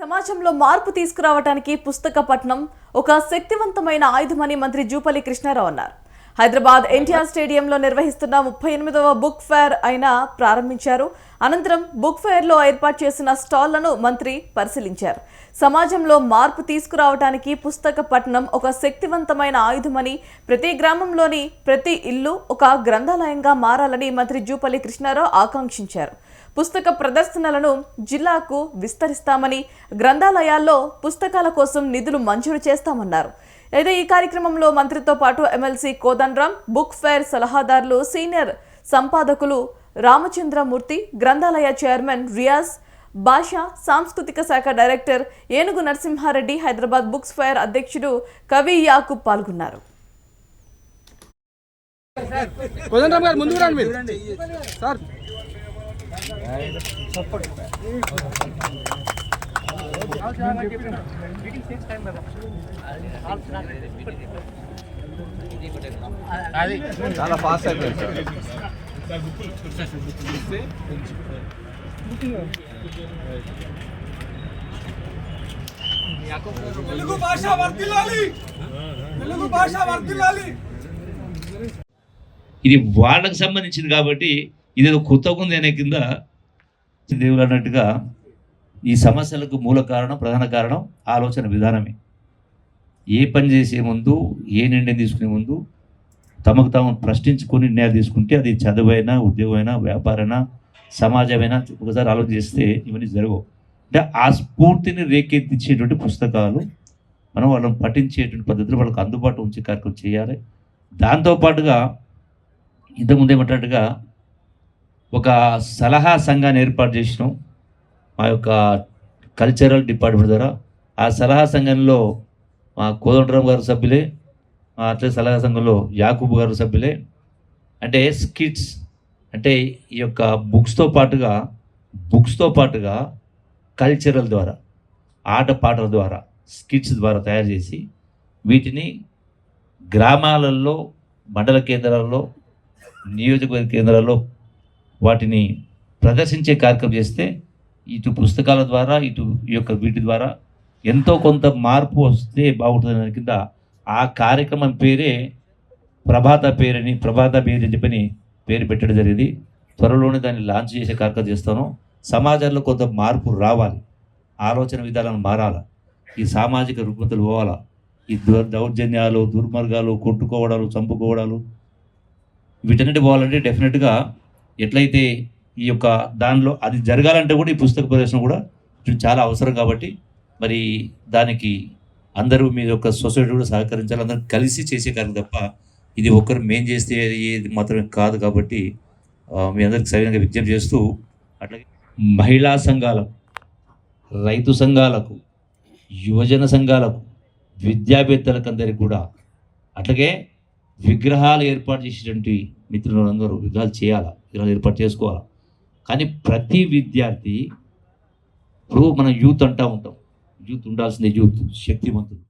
సమాజంలో మార్పు తీసుకురావడానికి పుస్తక పఠనం ఒక శక్తివంతమైన ఆయుధమని మంత్రి జూపల్లి కృష్ణారావు అన్నారు. హైదరాబాద్ ఎన్టీఆర్ స్టేడియంలో నిర్వహిస్తున్న ముప్పై ఎనిమిదవ బుక్ ఫేర్ ఆయన ప్రారంభించారు. అనంతరం బుక్ ఫెయిర్లో ఏర్పాటు చేసిన స్టాళ్ళను మంత్రి పరిశీలించారు. సమాజంలో మార్పు తీసుకురావడానికి పుస్తక పఠనం ఒక శక్తివంతమైన ఆయుధమని ప్రతి గ్రామంలోని ప్రతి ఇల్లు ఒక గ్రంథాలయంగా మారాలని మంత్రి జూపల్లి కృష్ణారావు ఆకాంక్షించారు. పుస్తక ప్రదర్శనలను జిల్లాకు విస్తరిస్తామని గ్రంథాలయాల్లో పుస్తకాల కోసం నిధులు మంజూరు చేస్తామన్నారు. అయితే ఈ కార్యక్రమంలో మంత్రితో పాటు ఎమ్మెల్సీ కోదండరాం బుక్ ఫేర్ సలహాదారులు సీనియర్ సంపాదకులు రామచంద్రమూర్తి గ్రంథాలయ చైర్మన్ రియాజ్ భాష సాంస్కృతిక శాఖ డైరెక్టర్ ఏనుగు నరసింహారెడ్డి హైదరాబాద్ బుక్స్ ఫేర్ అధ్యక్షుడు కవి యాకూబ్ పాల్గొన్నారు. కోదండరామ్ గారు ముందుకు రండి మీరు సార్ చాలా ఫాస్ట్ అయిపోయింది సార్ తెలుగు భాష వర్ధిల్లాలి. తెలుగు భాష వర్ధిల్లాలి. ఇది వాళ్ళకు సంబంధించింది కాబట్టి ఇదేదో కొత్తగా ఉంది అనే కింద దేవుడు అన్నట్టుగా ఈ సమస్యలకు మూల కారణం ప్రధాన కారణం ఆలోచన విధానమే. ఏ పని చేసే ముందు ఏ నిర్ణయం తీసుకునే ముందు తమకు తాము ప్రశ్నించుకొని నిర్ణయాలు తీసుకుంటే అది చదువైనా ఉద్యోగమైనా వ్యాపారైనా సమాజమైనా ఒకసారి ఆలోచన చేస్తే ఇవన్నీ జరగవు. అంటే ఆ స్ఫూర్తిని రేకెత్తించేటువంటి పుస్తకాలు మనం వాళ్ళని పఠించేటువంటి పద్ధతులు వాళ్ళకి అందుబాటు ఉంచే కార్యక్రమం చేయాలి. దాంతోపాటుగా ఇంతకుముందు ఏమంటాడుగా ఒక సలహా సంఘాన్ని ఏర్పాటు చేసినాం. మా యొక్క కల్చరల్ డిపార్ట్మెంట్ ద్వారా ఆ సలహా సంఘంలో మా కోదండరావు గారు సభ్యులే అట్లే సలహా సంఘంలో యాకూబ్ గారు సభ్యులే. అంటే స్కిట్స్ అంటే ఈ యొక్క బుక్స్తో పాటుగా బుక్స్తో పాటుగా కల్చరల్ ద్వారా ఆట పాటల ద్వారా స్కిట్స్ ద్వారా తయారు చేసి వీటిని గ్రామాలలో మండల కేంద్రాల్లో నియోజకవర్గ కేంద్రాల్లో వాటిని ప్రదర్శించే కార్యక్రమం చేస్తే ఇటు పుస్తకాల ద్వారా ఇటు ఈ యొక్క వీటి ద్వారా ఎంతో కొంత మార్పు వస్తే బాగుంటుంది దాని కింద ఆ కార్యక్రమం పేరే ప్రభాత పేరని ప్రభాత పేరు అని చెప్పని పేరు పెట్టడం జరిగింది. త్వరలోనే దాన్ని లాంచ్ చేసే కార్యక్రమం చేస్తాను. సమాజంలో కొంత మార్పు రావాలి. ఆలోచన విధానాలు మారాలి? ఈ సామాజిక రుగ్మతలు పోవాలా? ఈ దుర్ దౌర్జన్యాలు దుర్మార్గాలు కొట్టుకోవడాలు చంపుకోవడాలు వీటన్నిటి పోవాలంటే డెఫినెట్గా ఎట్లయితే ఈ యొక్క దానిలో అది జరగాలంటే కూడా ఈ పుస్తక ప్రదర్శన కూడా చాలా అవసరం కాబట్టి మరి దానికి అందరూ మీ యొక్క సొసైటీ కూడా సహకరించాలి. అందరూ కలిసి చేసే కార్యం తప్ప ఇది ఒక్కరు మేం చేస్తే ఇది మాత్రమే కాదు కాబట్టి మీ అందరికి సవినంగా విజ్ఞప్తి చేస్తూ అట్లాగే మహిళా సంఘాలకు రైతు సంఘాలకు యువజన సంఘాలకు విద్యావేత్తలకు అందరికి కూడా అట్లాగే విగ్రహాలు ఏర్పాటు చేసేటువంటి మిత్రులందరూ విగ్రహాలు చేయాలా విగ్రహాలు ఏర్పాటు చేసుకోవాలా. కానీ ప్రతి విద్యార్థి ఇప్పుడు మనం యూత్ అంటూ ఉంటాం. యూత్ ఉండాల్సిందే యూత్ శక్తివంతులు.